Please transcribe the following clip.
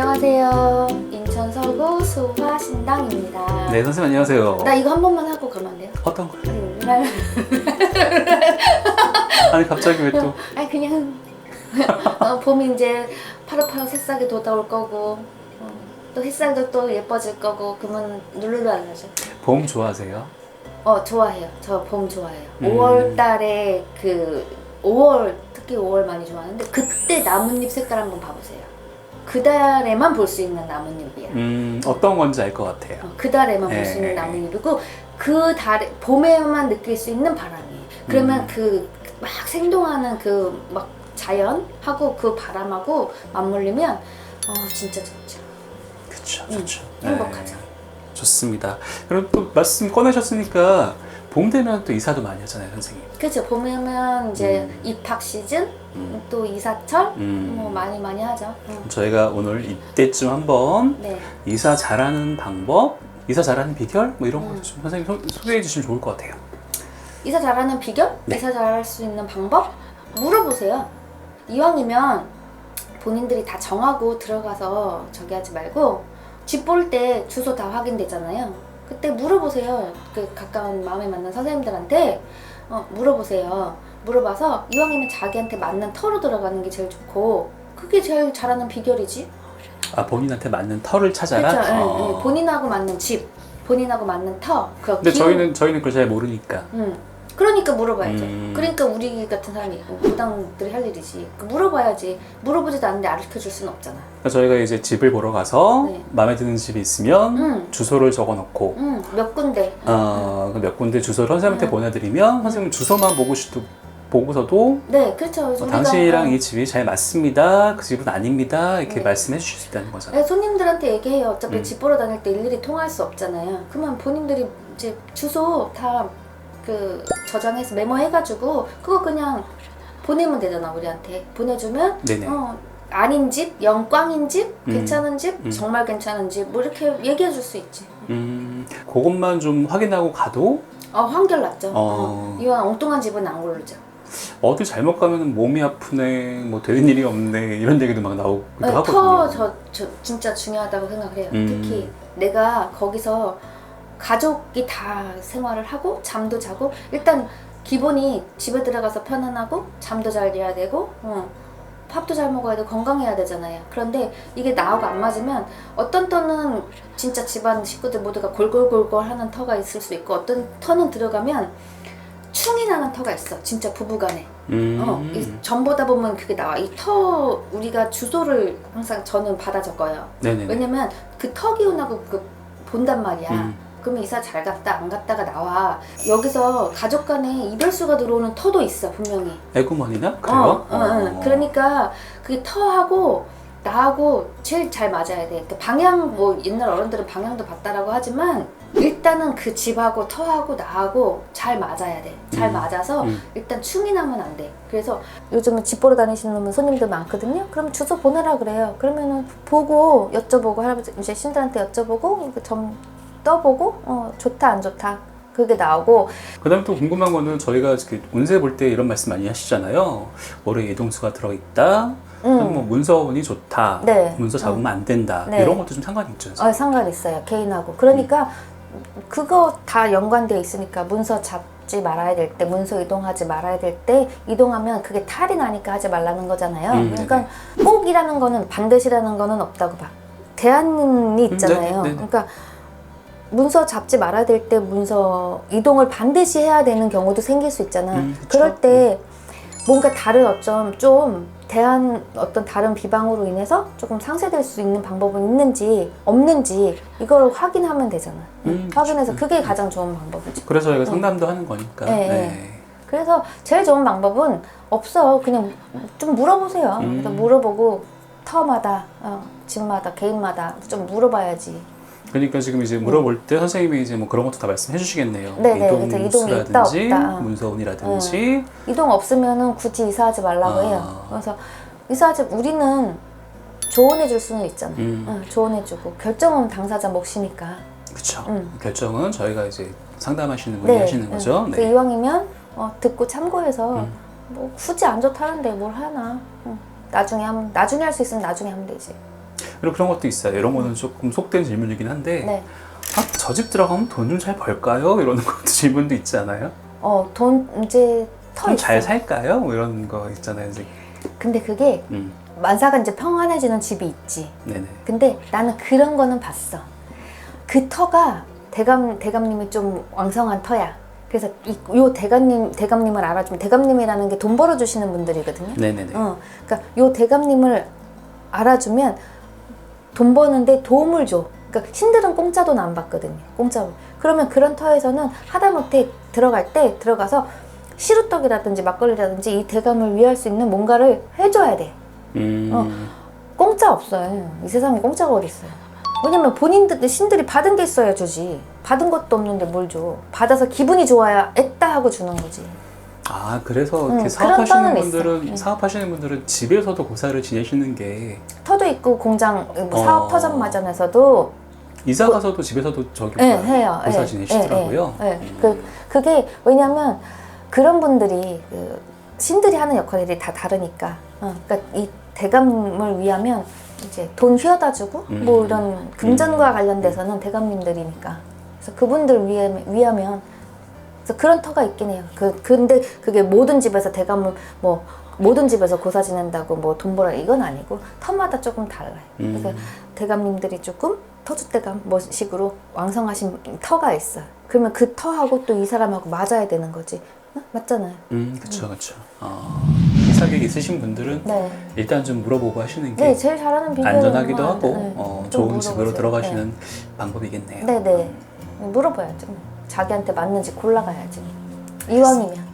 안녕하세요. 인천 서구 수화 신당입니다. 네, 선생님 안녕하세요. 나 이거 한 번만 하고 가면 안 돼요? 어떤 거요? 음, 아니 갑자기 왜 또? 아니 그냥 어, 봄이 이제 파릇파릇 새싹이 돋아올 거고 어, 또 햇살도 또 예뻐질 거고 그러면 룰루루 안 하죠. 봄 좋아하세요? 어 좋아해요. 저 봄 좋아해요. 음. 5월 달에 그 5월 특히 5월 많이 좋아하는데 그때 나뭇잎 색깔 한번 봐보세요. 그 달에만 볼 수 있는 나뭇잎이야. 음, 어떤 건지 알 것 같아요. 어, 그 달에만 볼 네. 수 있는 나뭇잎이고 그 달에 봄에만 느낄 수 있는 바람이에요. 그러면 음. 그막 생동하는 그 막 자연하고 그 바람하고 맞물리면 어 진짜 좋죠. 그렇죠, 음, 좋죠. 행복하죠. 네, 좋습니다. 그럼 또 말씀 꺼내셨으니까 봄 되면 또 이사도 많이 하잖아요, 선생님. 그렇죠. 봄에면 이제 음. 입학 시즌 음. 또 이사철 음. 뭐 많이 많이 하죠. 음. 저희가 오늘 이때쯤 한번 네. 이사 잘하는 방법, 이사 잘하는 비결 뭐 이런 음. 것도 좀 선생님 소, 소개해 주시면 좋을 것 같아요. 이사 잘하는 비결? 네. 이사 잘할 수 있는 방법? 물어보세요. 이왕이면 본인들이 다 정하고 들어가서 저기 하지 말고 집 볼 때 주소 다 확인되잖아요. 그때 물어보세요. 그 가까운 마음에 맞는 선생님들한테 어, 물어보세요. 물어봐서 이왕이면 자기한테 맞는 터로 들어가는 게 제일 좋고 그게 제일 잘하는 비결이지. 아 본인한테 맞는 터를 찾아라. 그렇죠. 예, 어. 예. 본인하고 맞는 집, 본인하고 맞는 터. 그 근데 기운. 저희는 저희는 그걸 잘 모르니까. 음. 그러니까 물어봐야죠. 음. 그러니까 우리 같은 사람이 무당들이 할 일이지. 그 물어봐야지. 물어보지도 않는데 알려 줄 수는 없잖아. 그러니까 저희가 이제 집을 보러 가서 네. 마음에 드는 집이 있으면 음. 주소를 적어놓고 음, 몇 군데. 어, 그몇 군데 주소를 선생님한테 음. 보내드리면 선생님 주소만 보고 싶도 보고서도 네, 그렇죠. 어, 우리가, 당신이랑 어, 이 집이 잘 맞습니다. 그 집은 아닙니다. 이렇게 네. 말씀해 주실 수 있다는 거잖아요. 네, 손님들한테 얘기해요. 어차피 음. 집 보러 다닐 때 일일이 통화할 수 없잖아요. 그러면 본인들이 이제 주소 다 그 저장해서 메모해가지고 그거 그냥 보내면 되잖아 우리한테 보내주면 네네. 어 아닌 집, 영광인 집, 음. 괜찮은 집, 음. 정말 괜찮은 집 뭐 이렇게 얘기해 줄 수 있지. 음, 그것만 좀 확인하고 가도 어 한결 낫죠. 어. 어. 이왕 엉뚱한 집은 안 고르죠. 어디 잘못 가면 몸이 아프네, 뭐 되는 일이 없네 이런 얘기도 막 나오기도 네, 하거든요. 터저 저, 진짜 중요하다고 생각해요. 음. 특히 내가 거기서 가족이 다 생활을 하고 잠도 자고 일단 기본이 집에 들어가서 편안하고 잠도 잘 자야 되고 어, 밥도 잘 먹어야 되고 건강해야 되잖아요. 그런데 이게 나하고 안 맞으면 어떤 터는 진짜 집안 식구들 모두가 골골골골 하는 터가 있을 수 있고 어떤 터는 들어가면 충이 나는 터가 있어. 진짜 부부간에. 음. 어, 이 전보다 보면 그게 나와. 이 터 우리가 주소를 항상 저는 받아 적어요. 네네. 왜냐면 그 터 기운하고 그 본단 말이야. 음. 그러면 이사 잘 갔다 안 갔다가 나와. 여기서 가족 간에 이별수가 들어오는 터도 있어 분명히. 에구머니나 그래요? 어, 어, 어. 그러니까 그게 터하고 나하고 제일 잘 맞아야 돼. 그 방향 뭐 옛날 어른들은 방향도 봤다라고 하지만 일단은 그 집하고 터하고 나하고 잘 맞아야 돼. 잘 음. 맞아서 음. 일단 충이 나면 안 돼. 그래서 요즘은 집 보러 다니시는 손님들 많거든요. 그럼 주소 보내라 그래요. 그러면은 보고 여쭤보고 할아버지 이제 신들한테 여쭤보고 점 떠보고 어 좋다 안 좋다 그게 나오고 그다음에 또 궁금한 거는 저희가 이렇게 운세 볼 때 이런 말씀 많이 하시잖아요. 월에 이동수가 들어있다. 음. 뭐 문서운이 좋다. 네. 문서 잡으면 안 된다. 네. 이런 것도 좀 상관이 있죠. 어, 상관 있어요 개인하고 그러니까 그거 다 연관되어 있으니까 문서 잡지 말아야 될 때 문서 이동하지 말아야 될 때 이동하면 그게 탈이 나니까 하지 말라는 거잖아요 음, 그러니까 꼭이라는 거는 반드시라는 거는 없다고 봐 대안이 있잖아요 네, 네, 네. 그러니까 문서 잡지 말아야 될 때 문서 이동을 반드시 해야 되는 경우도 생길 수 있잖아 음. 그럴 때 뭔가 다른 어쩜 좀 대한 어떤 다른 비방으로 인해서 조금 상쇄될 수 있는 방법은 있는지 없는지 이걸 확인하면 되잖아. 음, 확인해서 그쵸. 그게 가장 좋은 방법이지. 그래서 저희가 상담도 하는 거니까. 네, 네. 그래서 제일 좋은 방법은 없어. 그냥 좀 물어보세요. 음. 물어보고 터마다 어, 집마다 개인마다 좀 물어봐야지. 그러니까 지금 이제 물어볼 때 선생님이 이제 뭐 그런 것도 다 말씀해 주시겠네요. 네, 네. 그래서 이동이 있다, 이동수라든지 없다. 문서운이라든지 이동 없으면은 굳이 이사하지 말라고 아. 해요. 그래서 이사하지 우리는 조언해 줄 수는 있잖아. 음. 응, 조언해 주고 결정은 당사자 몫이니까. 그쵸. 음. 결정은 저희가 이제 상담하시는 분이 하시는 거죠. 응. 네. 그 이왕이면 어, 듣고 참고해서 음. 뭐 굳이 안 좋다는데 뭘 하나. 응. 나중에 하면 나중에 할 수 있으면 나중에 하면 되지. 그리고 그런 것도 있어요. 이런 거는 조금 속된 질문이긴 한데 네. 아, 저 집 들어가면 돈 좀 잘 벌까요? 이러는 것도 질문도 있잖아요. 어, 돈 이제 터 좀. 잘 살까요? 뭐 이런 거 있잖아요. 이제. 근데 그게 음, 만사가 이제 평안해지는 집이 있지. 네네. 근데 나는 그런 거는 봤어. 그 터가 대감 대감님이 좀 왕성한 터야. 그래서 이, 요 대감님 대감님을 알아주면 대감님이라는 게 돈 벌어 주시는 분들이거든요. 네네네. 어, 그러니까 요 대감님을 알아주면 돈 버는데 도움을 줘. 그러니까 신들은 공짜 돈 안 받거든요. 공짜로. 그러면 그런 터에서는 하다못해 들어갈 때 들어가서 시루떡이라든지 막걸리라든지 이 대감을 위할 수 있는 뭔가를 해줘야 돼. 음, 어. 공짜 없어요. 이 세상에 공짜가 어디 있어요. 왜냐면 본인들 신들이 받은 게 있어야 주지. 받은 것도 없는데 뭘 줘. 받아서 기분이 좋아야 애따 하고 주는 거지. 아 그래서 음, 이렇게 사업하시는 분들은 있어. 음. 사업하시는 분들은 집에서도 고사를 지내시는 게 터도 있고 공장 뭐 어. 사업 터전 마전에서도 이사 가서도 집에서도 저기 네, 뭐야, 해요. 고사 예, 지내시더라고요. 예, 예. 음. 그 그게 왜냐면 그런 분들이 그 신들이 하는 역할이 다 다르니까. 어, 그러니까 이 대감을 위하면 이제 돈 휘어다 주고 음. 뭐 이런 금전과 관련돼서는 대감님들이니까. 그래서 그분들 위해 위하면 그래서 그런 터가 있긴 해요. 그 근데 그게 모든 집에서 대감을 뭐 모든 집에서 고사 지낸다고 뭐 돈 벌어 이건 아니고 터마다 조금 달라요. 음. 그래서 대감님들이 조금 터줏대감 뭐 식으로 왕성하신 터가 있어요. 그러면 그 터하고 또 이 사람하고 맞아야 되는 거지. 어? 맞잖아요. 음, 그쵸, 그쵸. 어, 이사객 있으신 분들은 네. 일단 좀 물어보고 하시는 게 네, 제일 잘하는 안전하기도 뭐, 하고 네. 어, 좀 좋은 집으로 물어보세요. 들어가시는 방법이겠네요. 네, 네. 물어봐야죠. 자기한테 맞는지 골라가야지. 이왕이면.